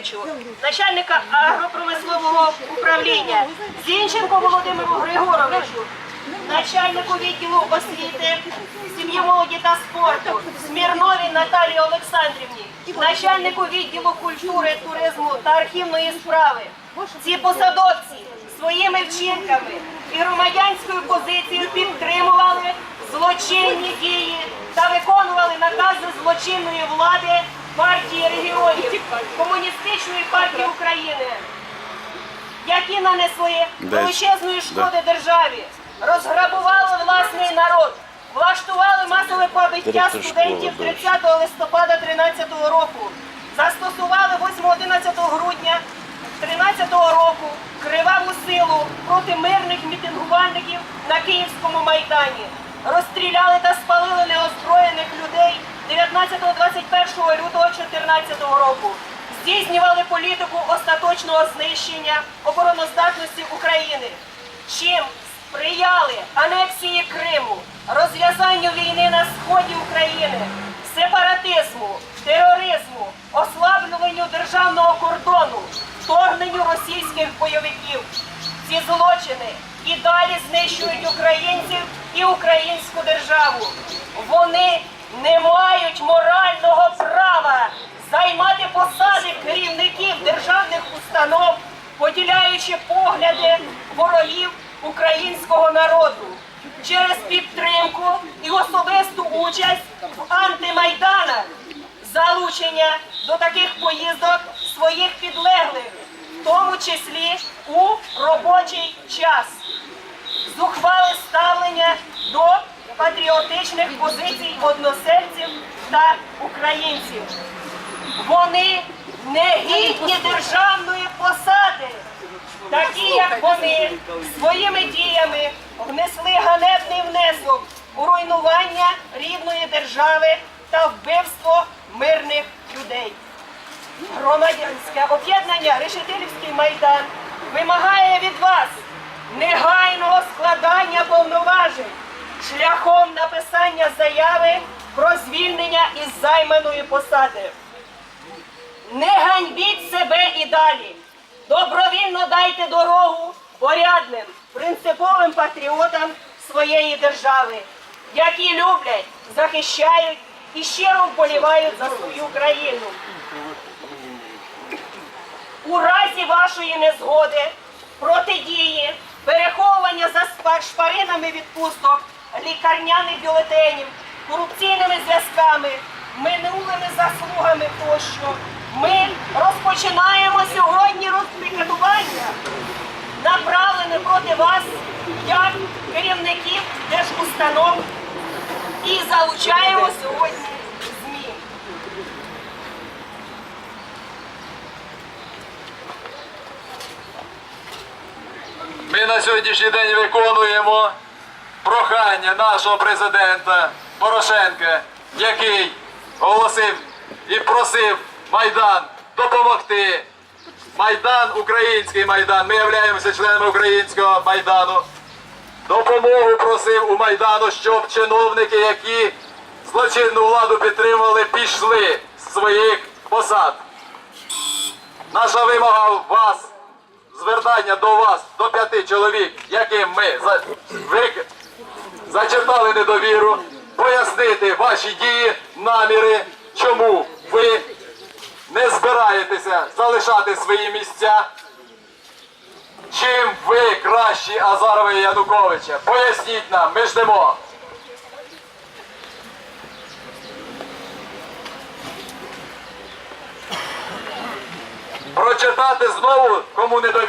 Григоровичу, начальника агропромислового управління, Зінченко Володимиру Григоровичу, начальнику відділу освіти, сім'ї молоді та спорту, Смірновій Наталії Олександрівні, начальнику відділу культури, туризму та архівної справи. Ці посадовці своїми вчинками і громадянською позицією підтримували злочинні дії та виконували накази злочинної влади партії регіонів Комуністичної партії України, які нанесли величезної шкоди державі, розграбували власний народ, влаштували масове побиття студентів 30 листопада 13 року, застосували 8-11 грудня 13 року криваву силу проти мирних мітингувальників на Київському майдані. Розстріляли та спалили неозброєних людей 19-21 лютого 2014 року. Здійснювали політику остаточного знищення обороноздатності України. Чим сприяли анексії Криму, розв'язанню війни на сході України, сепаратизму, тероризму, ослаблюванню державного кордону, вторгненню російських бойовиків. Ці злочини і далі знищують українців і українську державу. Вони не мають морального права займати посади керівників державних установ, поділяючи погляди ворогів українського народу. Через підтримку і особисту участь в антимайданах, залучення до таких поїздок своїх підлеглих, в тому числі у робочий час. Зухвале ставлення до патріотичних позицій односельців та українців. Вони не гідні державної посади, такі як вони своїми діями внесли ганебний внесок у руйнування рідної держави та вбивство мирних людей. Громадянське об'єднання Решетилівський майдан вимагає від вас негайного складання повноважень шляхом написання заяви про звільнення із займаної посади. Не ганьбіть себе і далі. Добровільно дайте дорогу порядним, принциповим патріотам своєї держави, які люблять, захищають і щиро вболівають за свою країну. У разі вашої незгоди, протидії, переховування за шпаринами відпусток, лікарняних бюлетенів, корупційними зв'язками, минулими заслугами тощо, ми розпочинаємо сьогодні розпікетування, направлене проти вас як керівників держустанов і залучаємо сьогодні ЗМІ. Ми на сьогоднішній день виконуємо прохання нашого президента Порошенка, який оголосив і просив Майдан допомогти. Майдан, український майдан. Ми являємося членами українського майдану. Допомогу просив у Майдану, щоб чиновники, які злочинну владу підтримували, пішли з своїх посад. Наша вимога вас звертання до вас, до п'яти чоловік, яким ми. Зачитали недовіру, пояснити ваші дії, наміри, чому ви не збираєтеся залишати свої місця. Чим ви кращі Азарова і Януковича? Поясніть нам, ми ждемо. Прочитати знову, кому не довіряє.